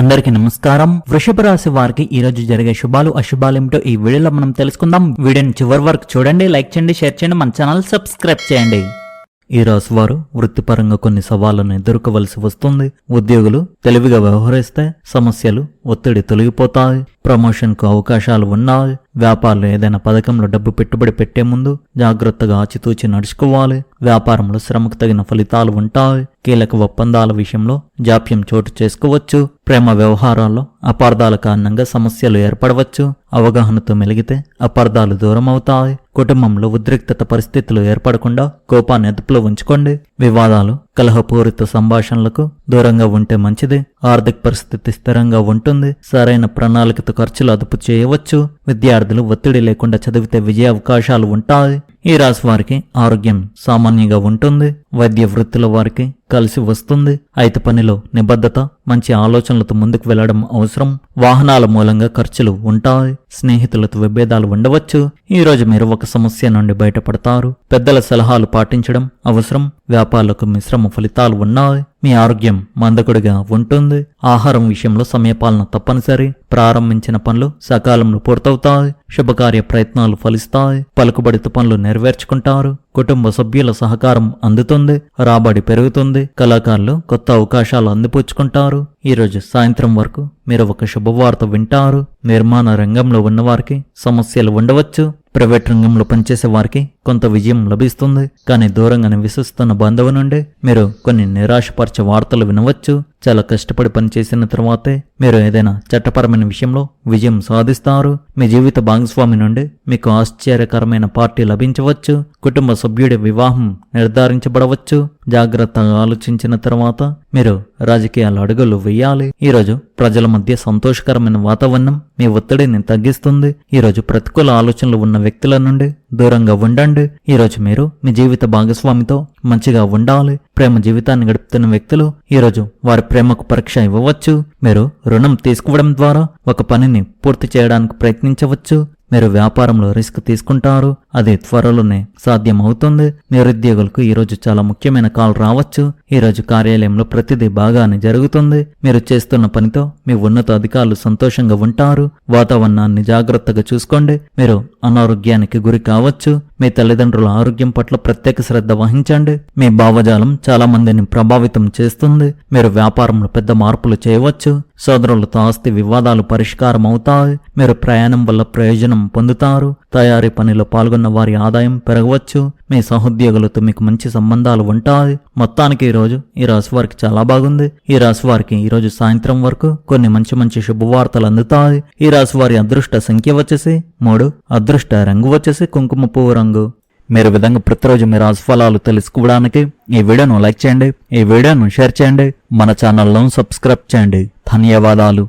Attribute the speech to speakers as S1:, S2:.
S1: అందరికీ నమస్కారం. వృషభ రాశి వారికి ఈ రోజు జరిగే శుభాలు అశుభాలు ఏమిటో ఈ వీడియోలో మనం తెలుసుకుందాం. వీడియోని చివరి వరకు చూడండి లైక్ చేయండి షేర్ చేయండి మన ఛానల్ సబ్స్క్రైబ్ చేయండి. ఈ రాశి వారు వృత్తిపరంగా కొన్ని సవాళ్ళను ఎదుర్కోవలసి వస్తుంది. ఉద్యోగులు తెలివిగా వ్యవహరిస్తే సమస్యలు ఒత్తిడి తొలగిపోతాయి. ప్రమోషన్కు అవకాశాలు ఉన్నాయి వ్యాపారంలో ఏదైనా పథకంలో డబ్బు పెట్టుబడి పెట్టే ముందు జాగ్రత్తగా ఆచితూచి నడుచుకోవాలి. వ్యాపారంలో శ్రమకు తగిన ఫలితాలు ఉంటాయి. కీలక ఒప్పందాల విషయంలో జాప్యం చోటు చేసుకోవచ్చు. ప్రేమ వ్యవహారాల్లో అపార్థాల కారణంగా సమస్యలు ఏర్పడవచ్చు. అవగాహనతో మెలిగితే అపార్థాలు దూరం అవుతాయి. కుటుంబంలో ఉద్రిక్తత పరిస్థితులు ఏర్పడకుండా కోపాన్ని అదుపులో ఉంచుకోండి. వివాదాలు కలహపూరిత సంభాషణలకు దూరంగా ఉంటే మంచిది. ఆర్థిక పరిస్థితి స్థిరంగా ఉంటుంది. సరైన ప్రణాళికతో ఖర్చులు అదుపు చేయవచ్చు. విద్యార్థులు ఒత్తిడి లేకుండా చదివితే విజయ అవకాశాలు ఉంటాయి. ఈ రాశి వారికి ఆరోగ్యం సామాన్యంగా ఉంటుంది. వైద్య వృత్తుల వారికి కలిసి వస్తుంది. అయితే పనిలో నిబద్ధత మంచి ఆలోచనలతో ముందుకు వెళ్ళడం అవసరం. వాహనాల మూలంగా ఖర్చులు ఉంటాయి. స్నేహితులతో విభేదాలు ఉండవచ్చు. ఈ రోజు మీరు ఒక సమస్య నుండి బయటపడతారు. పెద్దల సలహాలు పాటించడం అవసరం. వ్యాపారులకు మిశ్రమ ఫలితాలు ఉన్నాయి. మీ ఆరోగ్యం మందకుడిగా ఉంటుంది. ఆహారం విషయంలో సమయపాలన తప్పనిసరి. ప్రారంభించిన పనులు సకాలంలో పూర్తవుతాయి. శుభకార్య ప్రయత్నాలు ఫలిస్తాయి పలుకుబడిత పనులు నెరవేర్చుకుంటారు కుటుంబ సభ్యుల సహకారం అందుతుంది రాబడి పెరుగుతుంది కళాకారులు కొత్త అవకాశాలు అందిపుచ్చుకుంటారు. ఈరోజు సాయంత్రం వరకు మీరు ఒక శుభవార్త వింటారు. నిర్మాణ రంగంలో ఉన్నవారికి సమస్యలు ఉండవచ్చు. ప్రైవేట్ రంగంలో పనిచేసే వారికి కొంత విజయం లభిస్తుంది. కానీ దూరంగా నివసిస్తున్న బంధువు నుండి మీరు కొన్ని నిరాశపరిచే వార్తలు వినవచ్చు. చాలా కష్టపడి పనిచేసిన తర్వాతే మీరు ఏదైనా చట్టపరమైన విషయంలో విజయం సాధిస్తారు. మీ జీవిత భాగస్వామి నుండి మీకు ఆశ్చర్యకరమైన పార్టీ లభించవచ్చు. కుటుంబ సభ్యుడి వివాహం నిర్ధారించబడవచ్చు. జాగ్రత్తగా ఆలోచించిన తర్వాత మీరు రాజకీయాల అడుగులు వేయాలి. ఈరోజు ప్రజల మధ్య సంతోషకరమైన వాతావరణం మీ ఒత్తిడిని తగ్గిస్తుంది. ఈరోజు ప్రతికూల ఆలోచనలు ఉన్న వ్యక్తుల నుండి దూరంగా ఉండండి. ఈరోజు మీరు మీ జీవిత భాగస్వామితో మంచిగా ఉండాలి. ప్రేమ జీవితాన్ని గడుపుతున్న వ్యక్తులు ఈరోజు వారి ప్రేమకు పరీక్ష ఇవ్వవచ్చు. మీరు రుణం తీసుకోవడం ద్వారా ఒక పనిని పూర్తి చేయడానికి ప్రయత్నించవచ్చు. మీరు వ్యాపారంలో రిస్క్ తీసుకుంటారు అది త్వరలోనే సాధ్యమవుతుంది. నిరుద్యోగులకు ఈరోజు చాలా ముఖ్యమైన కాల్ రావచ్చు. ఈరోజు కార్యాలయంలో ప్రతిదీ బాగానే జరుగుతుంది. మీరు చేస్తున్న పనితో మీ ఉన్నత అధికారులు సంతోషంగా ఉంటారు. వాతావరణాన్ని జాగ్రత్తగా చూసుకోండి. మీరు అనారోగ్యానికి గురి కావచ్చు. మీ తల్లిదండ్రుల ఆరోగ్యం పట్ల ప్రత్యేక శ్రద్ధ వహించండి. మీ భావజాలం చాలా మందిని ప్రభావితం చేస్తుంది. మీరు వ్యాపారంలో పెద్ద మార్పులు చేయవచ్చు. సోదరులతో ఆస్తి వివాదాలు పరిష్కారం అవుతాయి. మీరు ప్రయాణం వల్ల ప్రయోజనం పొందుతారు. తయారీ పనిలో పాల్గొన్న వారి ఆదాయం పెరగవచ్చు. మీ సహోద్యోగులతో మీకు మంచి సంబంధాలు ఉంటాయి. మొత్తానికి ఈ రోజు ఈ రాశి వారికి చాలా బాగుంది. ఈ రాశి వారికి ఈ రోజు సాయంత్రం వరకు కొన్ని మంచి మంచి శుభవార్తలు అందుతాయి. ఈ రాశి వారి అదృష్ట సంఖ్య వచ్చేసి మూడు అదృష్ట రంగు వచ్చేసి కుంకుమ పువ్వు రంగు. మీరు విధంగా ప్రతిరోజు మీ రాశి ఫలాలు తెలుసుకోవడానికి ఈ వీడియోను లైక్ చేయండి. ఈ వీడియోను షేర్ చేయండి. మన ఛానల్ను సబ్స్క్రైబ్ చేయండి. ధన్యవాదాలు.